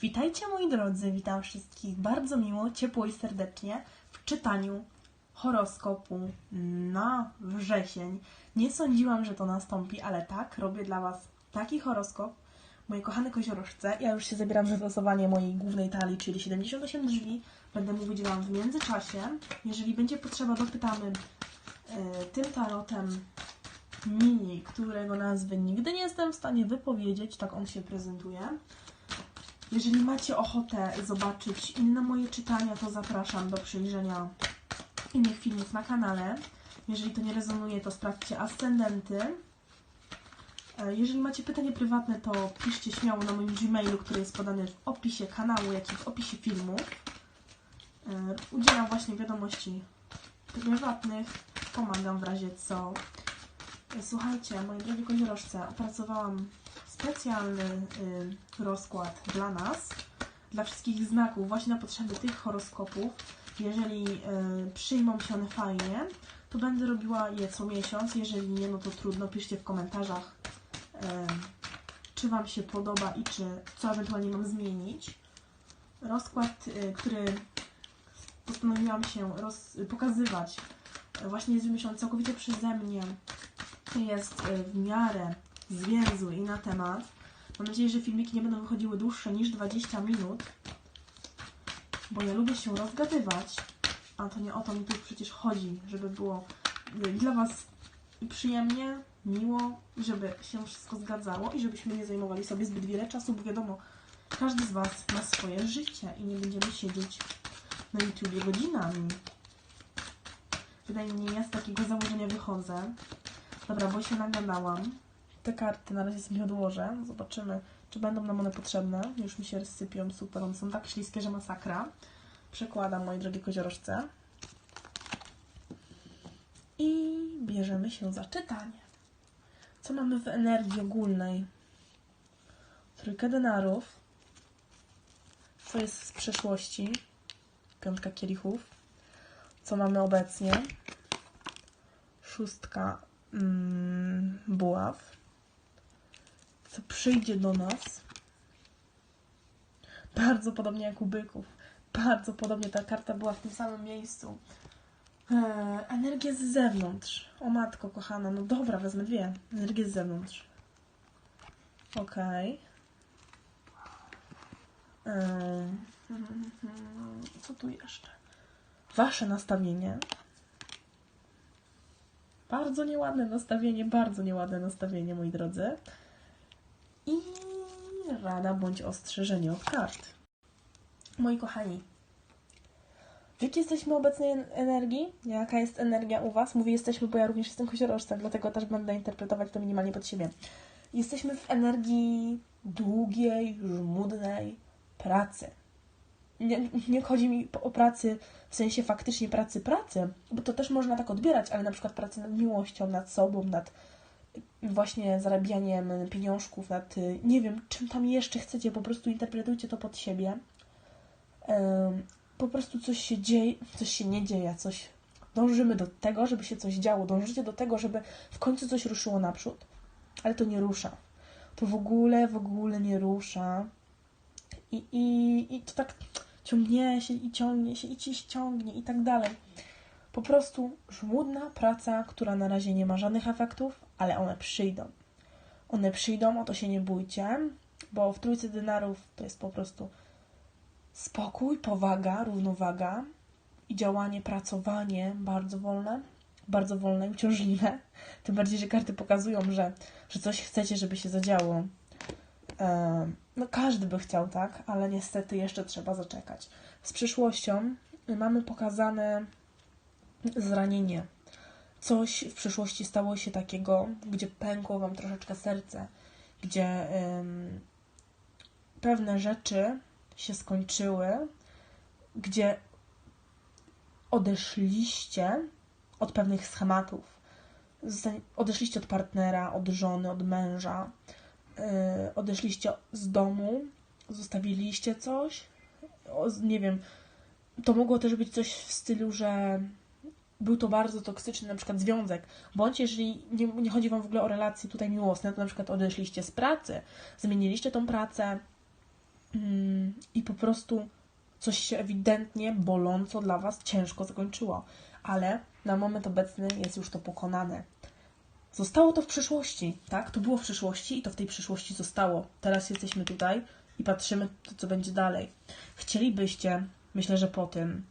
Witajcie moi drodzy, witam wszystkich bardzo miło, ciepło i serdecznie w czytaniu horoskopu na wrzesień. Nie sądziłam, że to nastąpi, ale tak, robię dla Was taki horoskop. Moje kochane koziorożce, ja już się zabieram za losowanie mojej głównej talii, czyli 78 drzwi. Będę mówić Wam w międzyczasie. Jeżeli będzie potrzeba, dopytamy e, tym tarotem mini, którego nazwy nigdy nie jestem w stanie wypowiedzieć, tak on się prezentuje. Jeżeli macie ochotę zobaczyć inne moje czytania, to zapraszam do przejrzenia innych filmów na kanale. Jeżeli to nie rezonuje, to sprawdźcie ascendenty. E, Jeżeli macie pytanie prywatne, to piszcie śmiało na moim Gmailu, który jest podany w opisie kanału, jak i w opisie filmu. E, Udzielam właśnie wiadomości prywatnych, pomagam w razie co. Słuchajcie, moi drodzy koziorożce, opracowałam specjalny y, rozkład dla nas, dla wszystkich znaków, właśnie na potrzeby tych horoskopów. Jeżeli y, przyjmą się one fajnie, to będę robiła je co miesiąc. Jeżeli nie, no to trudno, piszcie w komentarzach, y, czy Wam się podoba i czy co ewentualnie mam zmienić. Rozkład, y, który postanowiłam się roz, pokazywać, y, właśnie jest wymyślony całkowicie przeze mnie. Jest y, w miarę zwięzły i na temat. Mam nadzieję, że filmiki nie będą wychodziły dłuższe niż 20 minut, bo ja lubię się rozgadywać, a to nie o to mi tu przecież chodzi, żeby było y, dla Was przyjemnie, miło, i żeby się wszystko zgadzało i żebyśmy nie zajmowali sobie zbyt wiele czasu, bo wiadomo, każdy z Was ma swoje życie i nie będziemy siedzieć na YouTubie godzinami. Wydaje mi ja z takiego założenia wychodzę. Dobra, bo się nagadałam te karty na razie sobie odłożę. Zobaczymy, czy będą nam one potrzebne. Już mi się rozsypią, super. One są tak śliskie, że masakra. Przekładam, moi drogie koziorożce. I bierzemy się za czytanie. Co mamy w energii ogólnej? Trójkę denarów. Co jest z przeszłości? Piątka kielichów. Co mamy obecnie? Szóstka mm, buław co przyjdzie do nas. Bardzo podobnie jak u byków. Bardzo podobnie ta karta była w tym samym miejscu. Eee, energia z zewnątrz. O matko, kochana. No dobra, wezmę dwie. Energię z zewnątrz. Okej. Eee, co tu jeszcze? Wasze nastawienie. Bardzo nieładne nastawienie, bardzo nieładne nastawienie, moi drodzy i rada bądź ostrzeżenie od kart. Moi kochani, w jakiej jesteśmy obecnej energii? Jaka jest energia u Was? Mówię jesteśmy, bo ja również jestem koziorożcem, dlatego też będę interpretować to minimalnie pod siebie. Jesteśmy w energii długiej, żmudnej pracy. Nie, nie chodzi mi o pracy w sensie faktycznie pracy, pracy, bo to też można tak odbierać, ale na przykład pracy nad miłością, nad sobą, nad właśnie zarabianiem pieniążków, nad nie wiem, czym tam jeszcze chcecie, po prostu interpretujcie to pod siebie. Po prostu coś się dzieje, coś się nie dzieje, coś dążymy do tego, żeby się coś działo, dążycie do tego, żeby w końcu coś ruszyło naprzód, ale to nie rusza. To w ogóle, w ogóle nie rusza. I, i, i to tak ciągnie się i ciągnie się i ci ciągnie i tak dalej. Po prostu żmudna praca, która na razie nie ma żadnych efektów, ale one przyjdą. One przyjdą, o to się nie bójcie, bo w trójce dynarów to jest po prostu spokój, powaga, równowaga i działanie, pracowanie bardzo wolne, bardzo wolne i uciążliwe. Tym bardziej, że karty pokazują, że, że coś chcecie, żeby się zadziało. No każdy by chciał, tak? Ale niestety jeszcze trzeba zaczekać. Z przyszłością mamy pokazane zranienie. Coś w przeszłości stało się takiego, gdzie pękło Wam troszeczkę serce, gdzie ym, pewne rzeczy się skończyły, gdzie odeszliście od pewnych schematów. Odeszliście od partnera, od żony, od męża, odeszliście z domu, zostawiliście coś. Nie wiem, to mogło też być coś w stylu, że był to bardzo toksyczny na przykład związek, bądź jeżeli nie, nie chodzi Wam w ogóle o relacje tutaj miłosne, to na przykład odeszliście z pracy, zmieniliście tą pracę, mm, i po prostu coś się ewidentnie boląco dla Was ciężko zakończyło, ale na moment obecny jest już to pokonane. Zostało to w przyszłości, tak? To było w przyszłości i to w tej przyszłości zostało. Teraz jesteśmy tutaj i patrzymy, co będzie dalej. Chcielibyście, myślę, że po tym,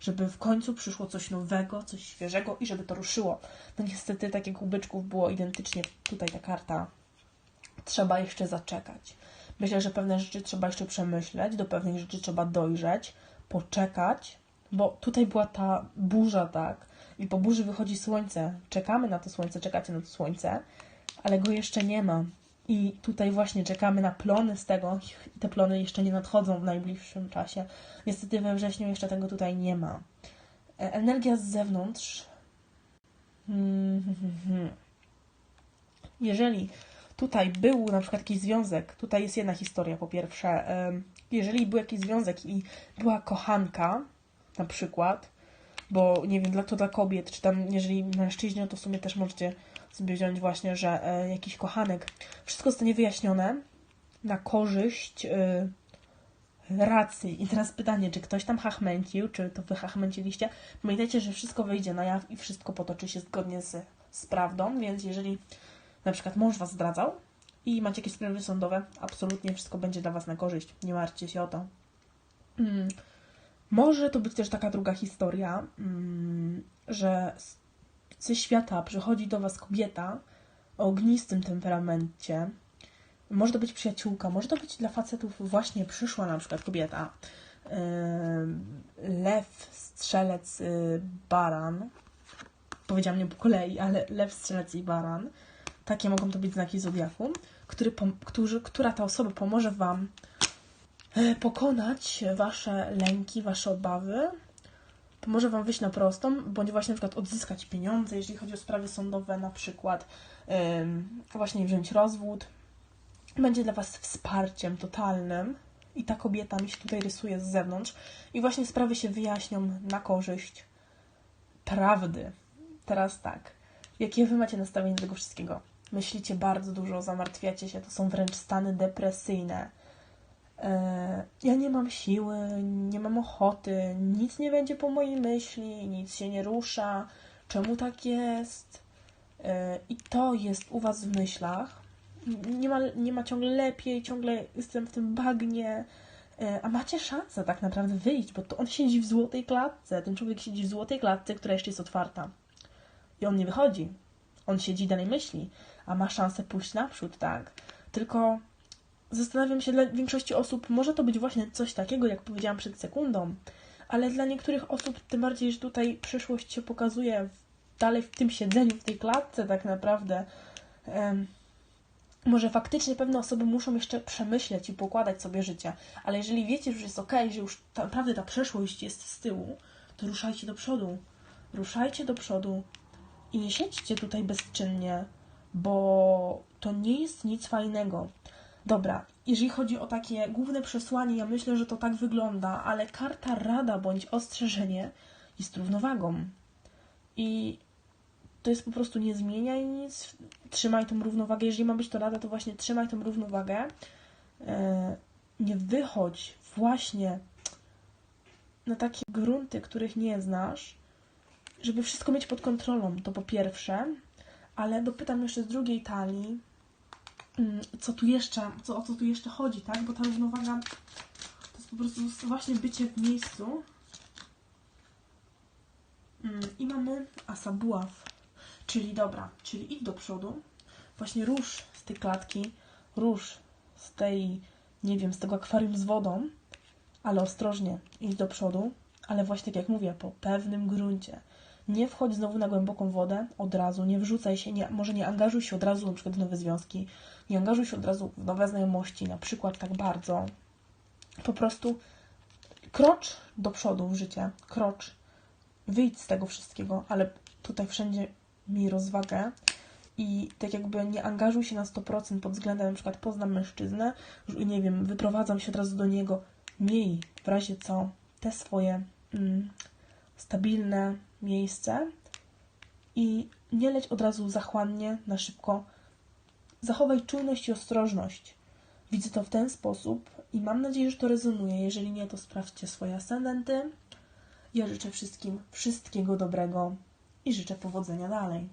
żeby w końcu przyszło coś nowego, coś świeżego i żeby to ruszyło. No niestety, tak jak u byczków było identycznie tutaj ta karta, trzeba jeszcze zaczekać. Myślę, że pewne rzeczy trzeba jeszcze przemyśleć, do pewnych rzeczy trzeba dojrzeć, poczekać, bo tutaj była ta burza, tak? I po burzy wychodzi słońce. Czekamy na to słońce, czekacie na to słońce, ale go jeszcze nie ma. I tutaj właśnie czekamy na plony z tego. Te plony jeszcze nie nadchodzą w najbliższym czasie. Niestety we wrześniu jeszcze tego tutaj nie ma. E, energia z zewnątrz. Jeżeli tutaj był na przykład jakiś związek, tutaj jest jedna historia po pierwsze. Jeżeli był jakiś związek i była kochanka, na przykład, bo nie wiem, dla to dla kobiet, czy tam jeżeli mężczyźni, no to w sumie też możecie sobie wziąć właśnie, że e, jakiś kochanek. Wszystko zostanie wyjaśnione na korzyść e, racji. I teraz pytanie, czy ktoś tam hachmęcił, czy to wy hachmęciliście? Pamiętajcie, że wszystko wyjdzie na jaw i wszystko potoczy się zgodnie z, z prawdą, więc jeżeli na przykład mąż was zdradzał i macie jakieś sprawy sądowe, absolutnie wszystko będzie dla was na korzyść. Nie martwcie się o to. Mm. Może to być też taka druga historia, mm, że ze świata przychodzi do Was kobieta o ognistym temperamencie. Może to być przyjaciółka, może to być dla facetów właśnie przyszła na przykład kobieta. Yy, lew, strzelec, yy, baran. Powiedziałam nie po kolei, ale lew, strzelec i baran. Takie mogą to być znaki zodiaku, który, którzy, która ta osoba pomoże Wam pokonać Wasze lęki, Wasze obawy, pomoże Wam wyjść na prostą, bądź właśnie na przykład odzyskać pieniądze, jeżeli chodzi o sprawy sądowe, na przykład właśnie wziąć rozwód. Będzie dla Was wsparciem totalnym i ta kobieta mi się tutaj rysuje z zewnątrz i właśnie sprawy się wyjaśnią na korzyść prawdy. Teraz tak, jakie Wy macie nastawienie do tego wszystkiego? Myślicie bardzo dużo, zamartwiacie się, to są wręcz stany depresyjne E, ja nie mam siły, nie mam ochoty, nic nie będzie po mojej myśli, nic się nie rusza, czemu tak jest? E, I to jest u Was w myślach. Nie ma, nie ma ciągle lepiej, ciągle jestem w tym bagnie, e, a macie szansę tak naprawdę wyjść, bo to on siedzi w złotej klatce. Ten człowiek siedzi w złotej klatce, która jeszcze jest otwarta. I on nie wychodzi. On siedzi dalej myśli, a ma szansę pójść naprzód, tak? Tylko Zastanawiam się, dla większości osób może to być właśnie coś takiego, jak powiedziałam przed sekundą, ale dla niektórych osób, tym bardziej, że tutaj przyszłość się pokazuje dalej w tym siedzeniu, w tej klatce tak naprawdę. Um, może faktycznie pewne osoby muszą jeszcze przemyśleć i pokładać sobie życie, ale jeżeli wiecie, że już jest ok, że już ta, naprawdę ta przeszłość jest z tyłu, to ruszajcie do przodu. Ruszajcie do przodu i nie siedźcie tutaj bezczynnie, bo to nie jest nic fajnego. Dobra, jeżeli chodzi o takie główne przesłanie, ja myślę, że to tak wygląda, ale karta rada bądź ostrzeżenie jest równowagą. I to jest po prostu nie zmieniaj nic, trzymaj tą równowagę. Jeżeli ma być to rada, to właśnie trzymaj tą równowagę. E, nie wychodź właśnie na takie grunty, których nie znasz, żeby wszystko mieć pod kontrolą. To po pierwsze, ale dopytam jeszcze z drugiej talii, co tu jeszcze, co, o co tu jeszcze chodzi, tak? Bo ta równowaga to jest po prostu właśnie bycie w miejscu. Mm, I mamy asa buław, czyli dobra, czyli idź do przodu, właśnie rusz z tej klatki, rusz z tej, nie wiem, z tego akwarium z wodą, ale ostrożnie, idź do przodu, ale właśnie tak jak mówię, po pewnym gruncie. Nie wchodź znowu na głęboką wodę od razu, nie wrzucaj się, nie, może nie angażuj się od razu na przykład w nowe związki, nie angażuj się od razu w nowe znajomości, na przykład tak bardzo. Po prostu krocz do przodu w życie, krocz, wyjdź z tego wszystkiego, ale tutaj wszędzie mi rozwagę i tak jakby nie angażuj się na 100% pod względem na przykład poznam mężczyznę, nie wiem, wyprowadzam się od razu do niego, miej w razie co te swoje mm, stabilne miejsce i nie leć od razu zachłannie, na szybko. Zachowaj czujność i ostrożność, Widzę to w ten sposób i mam nadzieję, że to rezonuje. Jeżeli nie, to sprawdźcie swoje ascendenty. Ja życzę wszystkim wszystkiego dobrego i życzę powodzenia dalej.